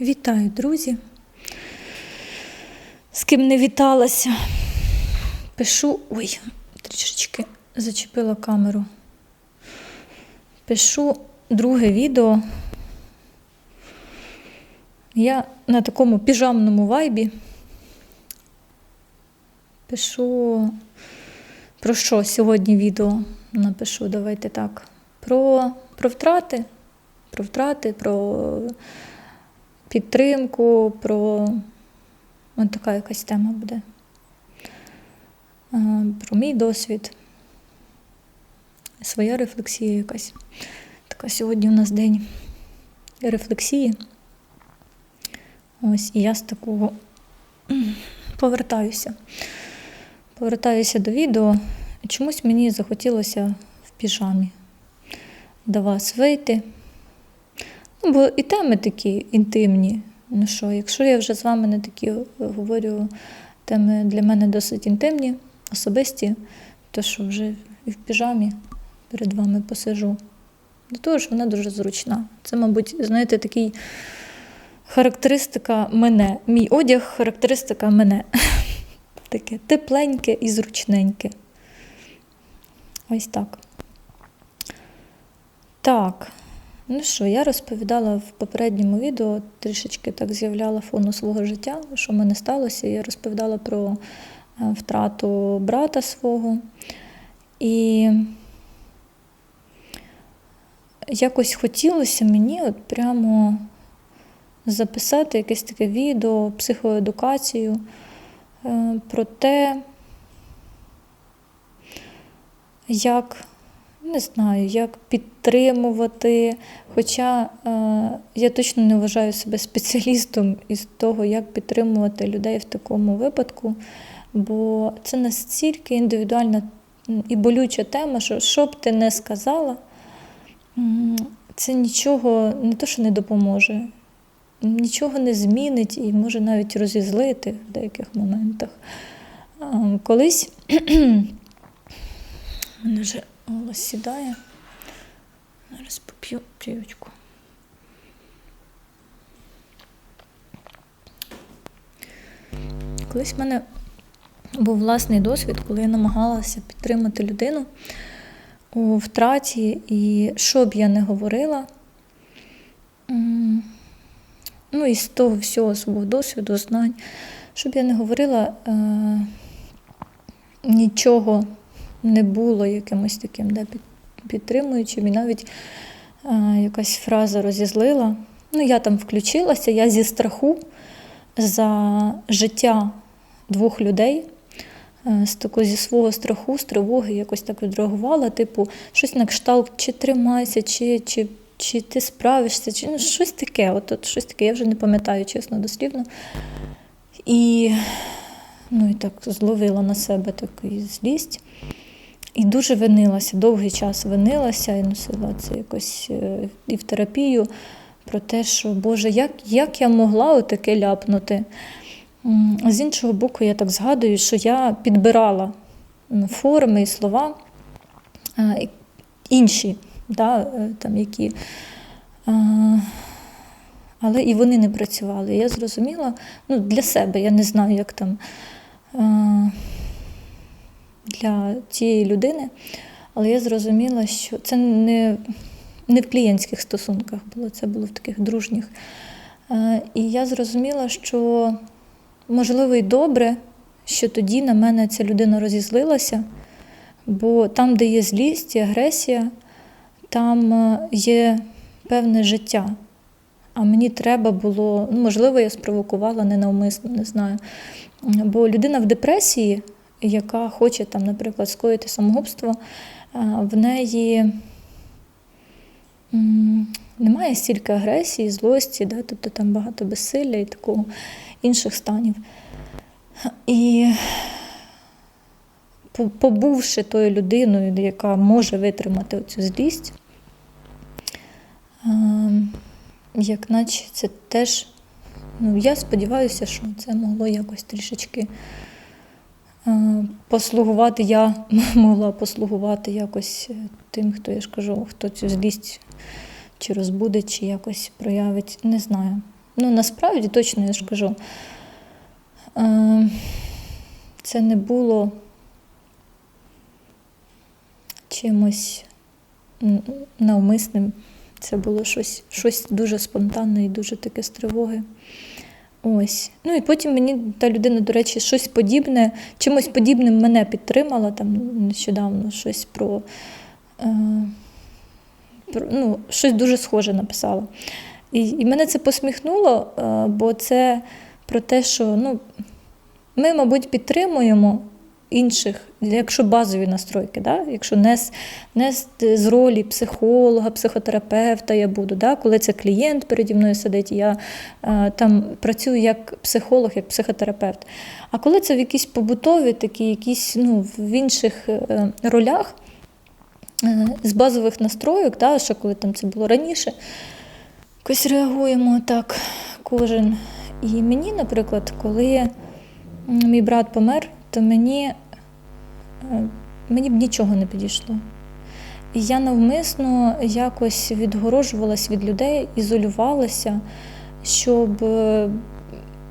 Вітаю, друзі. З ким не віталася. Пишу. Ой, трішечки зачепила камеру. Пишу друге відео. Я на такому піжамному вайбі. Пишу про що сьогодні відео напишу, давайте так. Про, про втрати, про втрати, про підтримку, про Ось така якась тема буде. Про мій досвід. Своя рефлексія якась. Така сьогодні у нас день рефлексії. Ось, і я з такого повертаюся. Повертаюся до відео. Чомусь мені захотілося в піжамі до вас вийти. Ну, бо і теми такі інтимні. Ну що, якщо я вже з вами не такі говорю, теми для мене досить інтимні, особисті, то що вже і в піжамі перед вами посижу. До того ж, вона дуже зручна. Це, мабуть, знаєте, такий характеристика мене. Мій одяг характеристика мене. Таке тепленьке і зручненьке. Ось так. Так. Ну що, я розповідала в попередньому відео, трішечки так з'являла фону свого життя, що мене сталося. Я розповідала про е, втрату брата свого. І якось хотілося мені от прямо записати якесь таке відео, психоедукацію е, про те, як не знаю, як підтримувати. Хоча е, я точно не вважаю себе спеціалістом із того, як підтримувати людей в такому випадку, бо це настільки індивідуальна і болюча тема, що що б ти не сказала, це нічого не то, що не допоможе, нічого не змінить і може навіть розізлити в деяких моментах. Колись мене вже голос сідає. Зараз поп'ю чайочку. Колись в мене був власний досвід, коли я намагалася підтримати людину у втраті, і що б я не говорила, ну, із того всього свого досвіду, знань, щоб я не говорила, е, нічого не було якимось таким да, підтримуючим. І навіть е, якась фраза розізлила. Ну, я там включилася, я зі страху за життя двох людей. З такого зі свого страху, з тривоги якось так відреагувала, типу, щось на кшталт, чи тримайся, чи чи, чи ти справишся, чи ну, щось таке. От, от щось таке, я вже не пам'ятаю, чесно, дослівно. І ну, і так зловила на себе таку злість. І дуже винилася, довгий час винилася і носила це якось е, і в терапію про те, що Боже, як як я могла отаке ляпнути. З іншого боку, я так згадую, що я підбирала форми і слова інші, да, е, там, які. Але і вони не працювали. Я зрозуміла ну, для себе, я не знаю, як там для цієї людини, але я зрозуміла, що це не не в клієнтських стосунках було, це було в таких дружніх. Е, і я зрозуміла, що можливо і добре, що тоді на мене ця людина розізлилася, бо там, де є злість і агресія, там е, є певне життя. А мені треба було, ну, можливо, я спровокувала ненавмисно, не знаю. Бо людина в депресії яка хоче, там, наприклад, скоїти самогубство, в неї немає стільки агресії, злості, да? тобто там багато безсилля і такого інших станів. І побувши тою людиною, яка може витримати цю злість, як наче це теж, ну, я сподіваюся, що це могло якось трішечки Е, послугувати я могла послугувати якось е, тим, хто я ж кажу, хто цю злість чи розбуде, чи якось проявить, не знаю. Ну, насправді точно я ж кажу. Е, це не було чимось навмисним. Це було щось, щось дуже спонтанне і дуже таке з тривоги. Ось. Ну і потім мені та людина, до речі, щось подібне, чимось подібним мене підтримала там нещодавно щось про, е, про ну, щось дуже схоже написала. І, і мене це посміхнуло, е, бо це про те, що ну, ми, мабуть, підтримуємо інших, якщо базові настройки, да? якщо не з, не з, ролі психолога, психотерапевта я буду, да? коли це клієнт переді мною сидить, я е, там працюю як психолог, як психотерапевт. А коли це в якісь побутові, такі якісь ну, в інших е, ролях е, з базових настройок, да? що коли там це було раніше, якось реагуємо так кожен. І мені, наприклад, коли мій брат помер, то мені, е, мені б нічого не підійшло. І я навмисно якось відгорожувалась від людей, ізолювалася, щоб, е,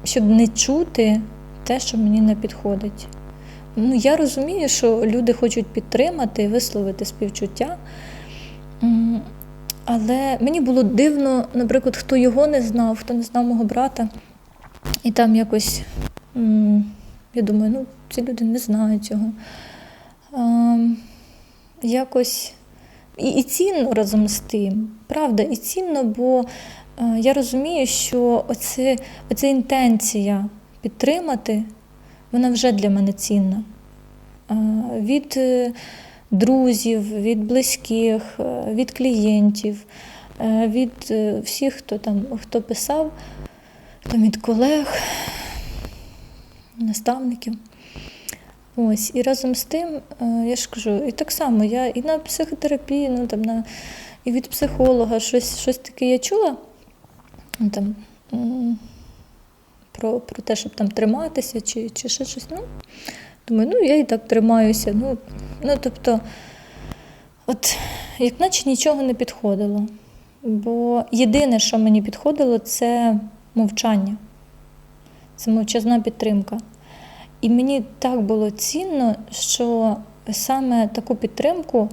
щоб не чути те, що мені не підходить. Ну, Я розумію, що люди хочуть підтримати, висловити співчуття. Але мені було дивно, наприклад, хто його не знав, хто не знав мого брата. І там якось, я думаю, ну, ці люди не знають цього. Якось і, і цінно разом з тим. Правда, і цінно, бо е, я розумію, що оце, оця інтенція підтримати, вона вже для мене цінна. Е, від е, друзів, від близьких, від клієнтів, від всіх, хто там хто писав, там від колег, наставників. Ось, і разом з тим, е, я ж кажу, і так само я і на психотерапії, ну там на і від психолога щось, щось таке я чула. ну, Там, про, про те, щоб там триматися, чи, чи ще щось. Ну, думаю, ну я і так тримаюся. Ну, ну тобто, от як наче нічого не підходило. Бо єдине, що мені підходило, це мовчання, це мовчазна підтримка. І мені так було цінно, що саме таку підтримку,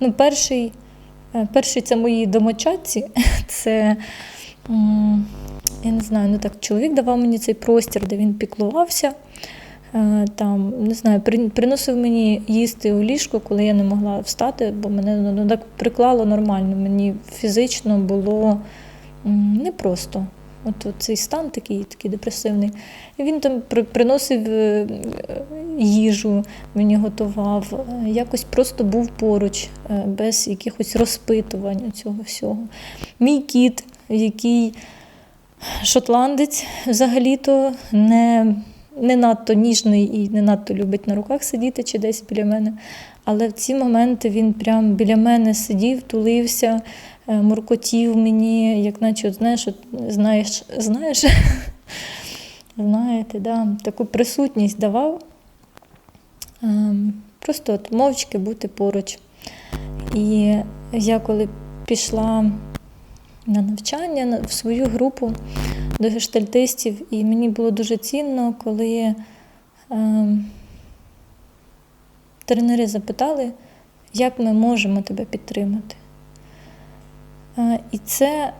ну, перший, е, перший це мої домочадці, це, я не знаю, ну так, чоловік давав мені цей простір, де він піклувався. Е, Там, не знаю, приносив мені їсти у ліжко, коли я не могла встати, бо мене ну, ну, так приклало нормально. Мені фізично було непросто. От, цей стан такий, такий депресивний. Він там приносив е, їжу, мені готував, е, якось просто був поруч, е, без якихось розпитувань цього всього. Мій кіт, який шотландець, взагалі-то не, не надто ніжний і не надто любить на руках сидіти чи десь біля мене. Але в ці моменти він прям біля мене сидів, тулився, муркотів мені, як наче, от, знаєш, от, знаєш, знаєш, знаєте, да, таку присутність давав. Ем, Просто от мовчки бути поруч. І я коли пішла на навчання в свою групу до гештальтистів, і мені було дуже цінно, коли ем, тренери запитали, як ми можемо тебе підтримати. Е, І це,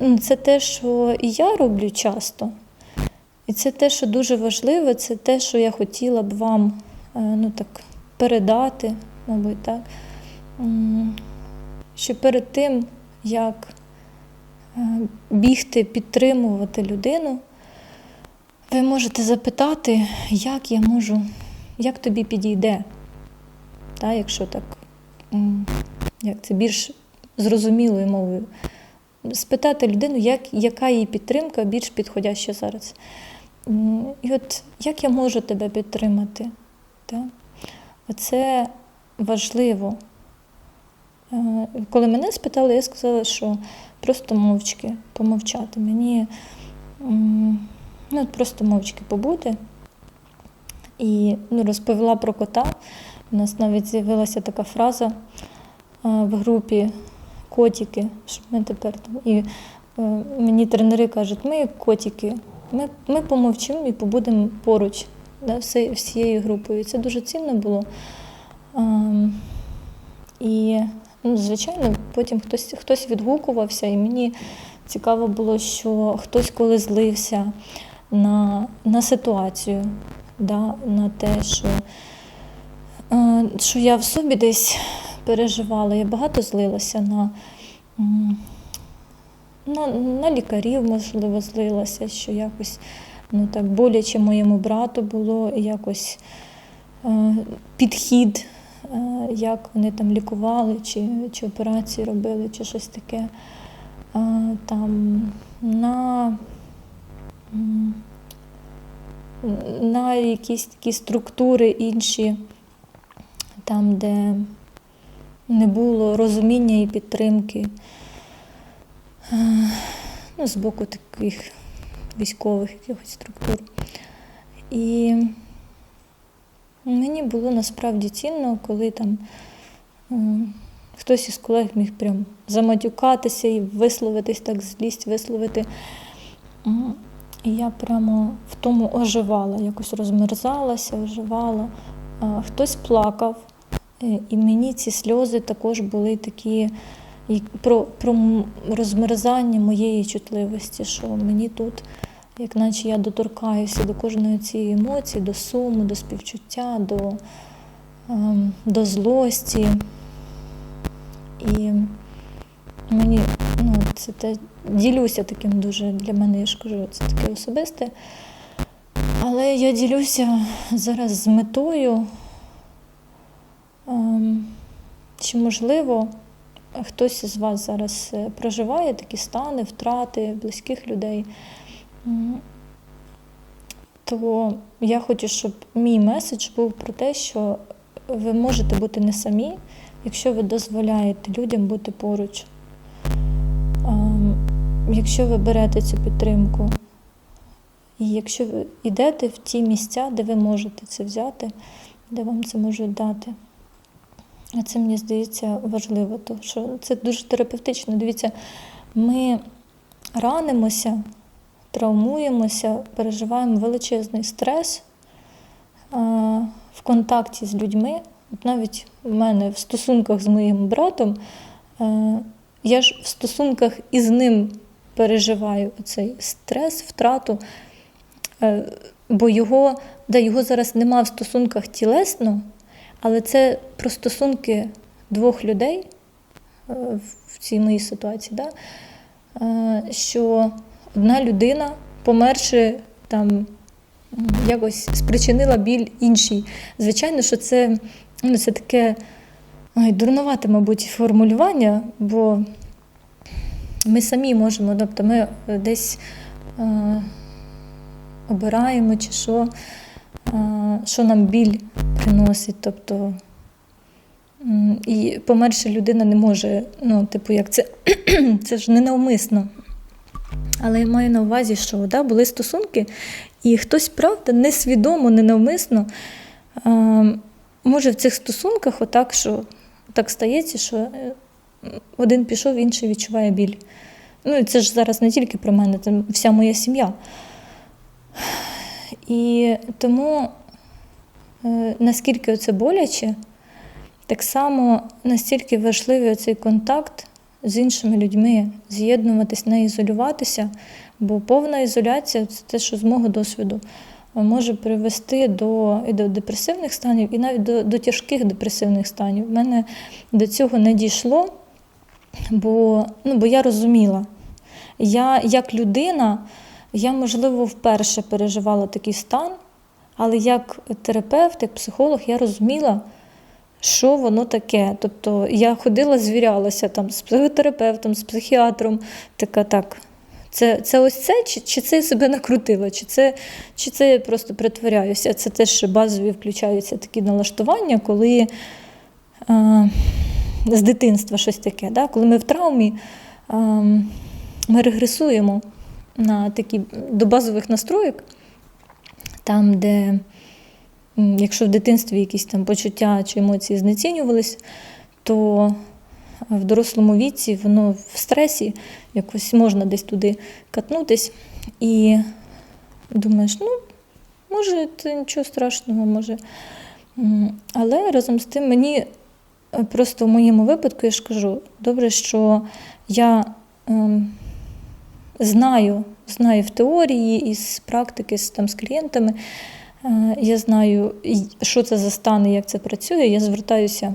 ну, це те, що і я роблю часто. І це те, що дуже важливе, це те, що я хотіла б вам е, ну, так, передати, мабуть, так. Що перед тим, як е, бігти, підтримувати людину, ви можете запитати, як я можу, як тобі підійде. Та, якщо так, як це більш зрозумілою мовою. Спитати людину, як, яка її підтримка більш підходяща зараз. І от як я можу тебе підтримати? Та? Оце важливо. Е, Коли мене спитали, я сказала, що просто мовчки помовчати. Мені ну, просто мовчки побути. І ну, розповіла про кота. У нас навіть з'явилася така фраза е, в групі котики, що ми тепер там. І е, мені тренери кажуть, ми котики, ми, ми помовчимо і побудемо поруч да, всією групою. Це дуже цінно було. Ем, і, ну, звичайно, потім хтось, хтось відгукувався, і мені цікаво було, що хтось коли злився на, на ситуацію, да, на те, що, е, що я в собі десь переживала. Я багато злилася на, на, на лікарів, можливо, злилася, що якось ну, так боляче моєму брату було, якось е, підхід, е, як вони там лікували, чи, чи операції робили, чи щось таке. Е, там на, на якісь такі структури інші, там, де не було розуміння і підтримки е, ну, з боку таких військових якихось структур. І мені було насправді цінно, коли там хтось із колег міг прям заматюкатися і висловитись, так злість висловити. І я прямо в тому оживала, якось розмерзалася, оживала. А, Хтось плакав, е, і мені ці сльози також були такі про, про розмерзання моєї чутливості, що мені тут, як наче я доторкаюся до кожної цієї емоції, до суму, до співчуття, до, ем, до злості. І мені ну, це те ділюся таким дуже для мене, я ж кажу, це таке особисте. Але я ділюся зараз з метою, чи можливо хтось із вас зараз е, проживає такі стани, втрати близьких людей. То я хочу, щоб мій меседж був про те, що ви можете бути не самі, якщо ви дозволяєте людям бути поруч. Ем, Якщо ви берете цю підтримку, і якщо ви йдете в ті місця, де ви можете це взяти, де вам це можуть дати. А це мені здається важливо, тому що це дуже терапевтично. Дивіться, ми ранимося, травмуємося, переживаємо величезний стрес в контакті з людьми. От навіть в мене в стосунках з моїм братом, я ж в стосунках із ним переживаю цей стрес, втрату, бо його, да, його зараз нема в стосунках тілесно, але це про стосунки двох людей е, в цій моїй ситуації, да? е, що одна людина, померши, там якось спричинила біль іншій. Звичайно, що це, ну, це таке ой, дурнувате, мабуть, формулювання, бо ми самі можемо, тобто ми десь е, обираємо чи що, е, що нам біль приносить. Тобто, і померша людина не може, ну, типу, як це, це ж ненавмисно. Але я маю на увазі, що да, були стосунки, і хтось, правда, несвідомо, ненавмисно е, може в цих стосунках отак, що так стається, що е, один пішов, інший відчуває біль. Ну, і це ж зараз не тільки про мене, це вся моя сім'я. І тому, наскільки це боляче, так само настільки важливий цей контакт з іншими людьми, з'єднуватись, не ізолюватися, бо повна ізоляція це те, що з мого досвіду е, може привести до, і до депресивних станів, і навіть до, до тяжких депресивних станів. У мене до цього не дійшло, бо, ну, бо я розуміла. Я як людина, я, можливо, вперше переживала такий стан, але як терапевт, як психолог, я розуміла, що воно таке. Тобто я ходила, звірялася там з психотерапевтом, з психіатром, така так. Це це ось це, чи чи це я себе накрутила, чи це чи це я просто притворяюся. Це теж базові включаються такі налаштування, коли а, з дитинства щось таке. Да? Коли ми в травмі, а, ми регресуємо на такі до базових настроїк, там, де якщо в дитинстві якісь там почуття чи емоції знецінювались, то в дорослому віці, воно в стресі, якось можна десь туди катнутись. І думаєш, ну, може, це нічого страшного, може. Але разом з тим мені е, просто в моєму випадку я ж кажу, добре, що я ем, знаю, знаю в теорії і з практики з, там, з клієнтами. е, Я знаю, що це за стан і як це працює. Я звертаюся,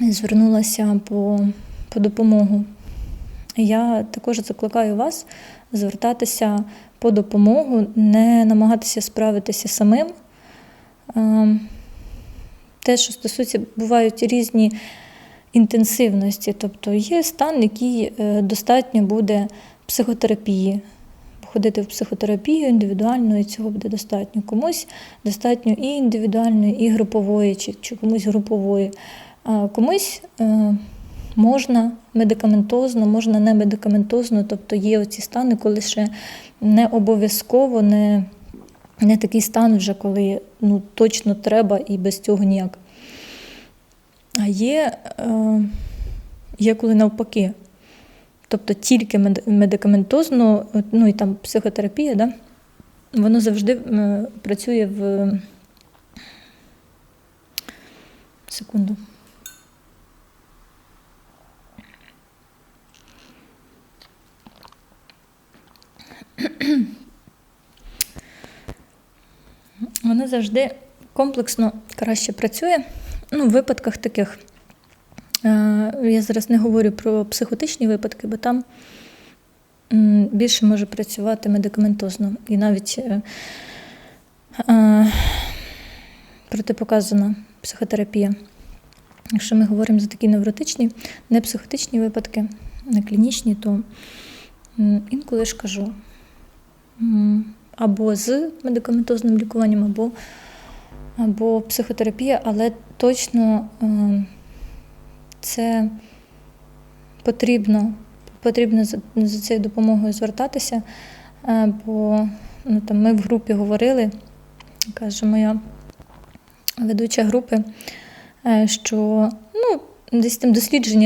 звернулася по, по допомогу. Я також закликаю вас звертатися по допомогу, не намагатися справитися самим. Ем, Те, що стосується, бувають різні інтенсивності, тобто є стан, який е, достатньо буде психотерапії. Ходити в психотерапію індивідуально, і цього буде достатньо. Комусь достатньо і індивідуальної, і групової, чи, чи комусь групової. А комусь е, можна медикаментозно, можна не медикаментозно, тобто є оці стани, коли ще не обов'язково, не, не такий стан вже, коли ну, точно треба і без цього ніяк. А є, е, є коли навпаки. Тобто тільки медикаментозно, ну і там психотерапія, да? воно завжди працює в секунду. Воно завжди комплексно краще працює. Ну, в випадках таких. Е, Я зараз не говорю про психотичні випадки, бо там більше може працювати медикаментозно. І навіть е, е, протипоказана психотерапія. Якщо ми говоримо за такі невротичні, не психотичні випадки, не клінічні, то інколи ж кажу або з медикаментозним лікуванням, або, або психотерапія, але точно. Це потрібно, потрібно за, за цією допомогою звертатися, е, бо ну, там, ми в групі говорили, каже моя ведуча групи, е, що ну, десь там дослідження.